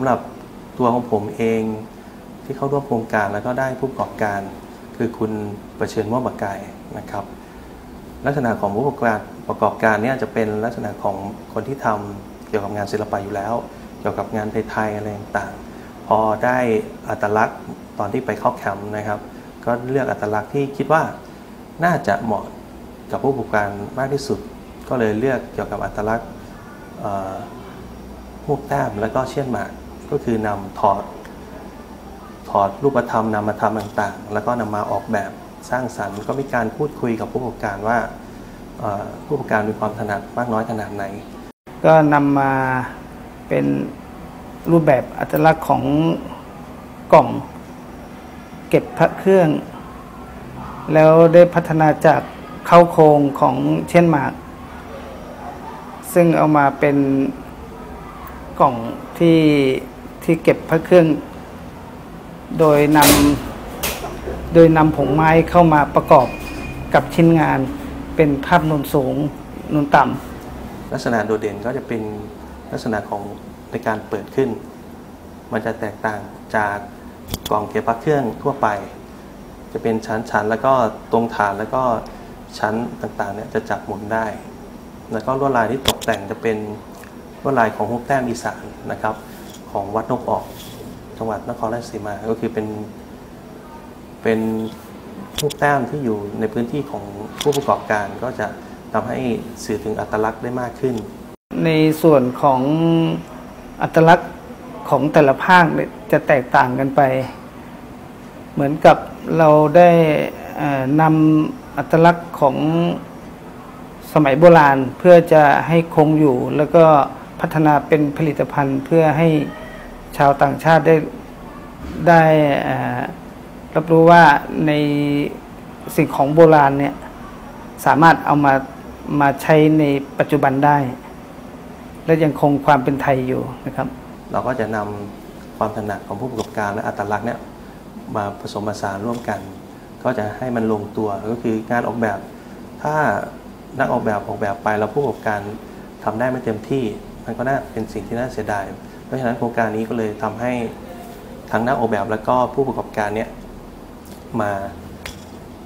ำหรับตัวของผมเอง ที่เข้าร่วมโครงการแล้วก็ได้ผู้ประกอบการ คือคุณประเชิญม่วงบากายนะครับ ลักษณะของผู้ประกอบการประกอบการเนี่ยจะเป็นลักษณะของคนที่ทำเกี่ยวกับงานศิลปะอยู่แล้ว เกี่ยวกับงานไทยๆอะไรต่างๆ พอได้อัตลักษณ์ตอนที่ไปเข้าแคมป์นะครับ ก็เลือกอัตลักษณ์ที่คิดว่าน่าจะเหมาะกับผู้ประกอบการมากที่สุด ก็เลยเลือกเกี่ยวกับอัตลักษณ์พวกแต้มแล้วก็เชี่ยนหมาก ก็คือนำถอดถอดรูปธรรมนามธรรมต่างๆ แล้วก็นำมาออกแบบสร้างสรรค์ ก็มีการพูดคุยกับผู้ประกอบการว่าผู้ประกอบการมีความถนัดมากน้อยขนาดไหน ก็นำมาเป็นรูปแบบอัตลักษณ์ของกล่อง เก็บพระเครื่อง แล้วได้พัฒนาจากเข้าโครงของเช่นหมาก ซึ่งเอามาเป็นกล่องที่ ที่เก็บพระเครื่อง โดยนำโดยนำผงไม้เข้ามาประกอบกับชิ้นงาน เป็นภาพนูนสูงนูนต่ำลักษณะโดดเด่นก็จะเป็นลักษณะของในการเปิดขึ้น มันจะแตกต่างจากกล่องเก็บพระเครื่องทั่วไป จะเป็นชั้นๆแล้วก็ตรงฐานแล้วก็ชั้นต่างๆเนี่ยจะจับหมุนได้ แล้วก็ลวดลายที่ตกแต่งจะเป็นลวดลายของฮุกแต้มอีสานนะครับ ของวัดนกออก จังหวัดนครราชสีมาก็คือเป็นเป็นฮุกแต้มที่อยู่ในพื้นที่ของผู้ประกอบการก็จะทำให้สื่อถึงอัตลักษณ์ได้มากขึ้น ในส่วนของอัตลักษณ์ของแต่ละภาคจะแตกต่างกันไป เหมือนกับเราได้นำอัตลักษณ์ของสมัยโบราณเพื่อจะให้คงอยู่ แล้วก็พัฒนาเป็นผลิตภัณฑ์เพื่อให้ ชาวต่างชาติได้ได้รับรู้ว่าในสิ่งของโบราณเนี่ยสามารถเอามามาใช้ในปัจจุบันได้ และยังคงความเป็นไทยอยู่นะครับ เราก็จะนำความถนัดของผู้ประกอบการและอัตลักษณ์เนี่ยมาผสมผสานร่วมกัน ก็จะให้มันลงตัวก็คืองานออกแบบ ถ้านักออกแบบออกแบบไปแล้วผู้ประกอบการทำได้ไม่เต็มที่ มันก็น่าเป็นสิ่งที่น่าเสียดาย เพราะฉะนั้นโครงการนี้ก็เลยทำให้ทั้งนักออกแบบแล้วก็ผู้ประกอบการเนี่ยมา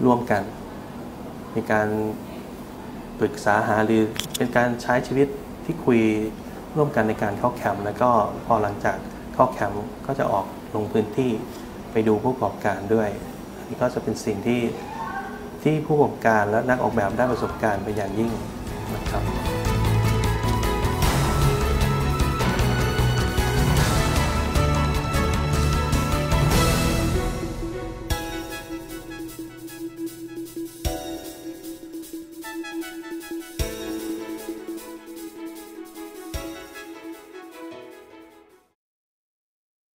ร่วมกัน มีการปรึกษาหารือเป็นการใช้ชีวิตที่คุยร่วมกันในการเข้าแคมป์แล้วก็พอหลังจากเข้าแคมป์ก็จะออกลงพื้นที่ไปดูผู้ประกอบการด้วยอันนี้ก็จะเป็นสิ่งที่ที่ผู้ประกอบการและนักออกแบบได้ประสบการณ์เป็นอย่างยิ่งนะครับ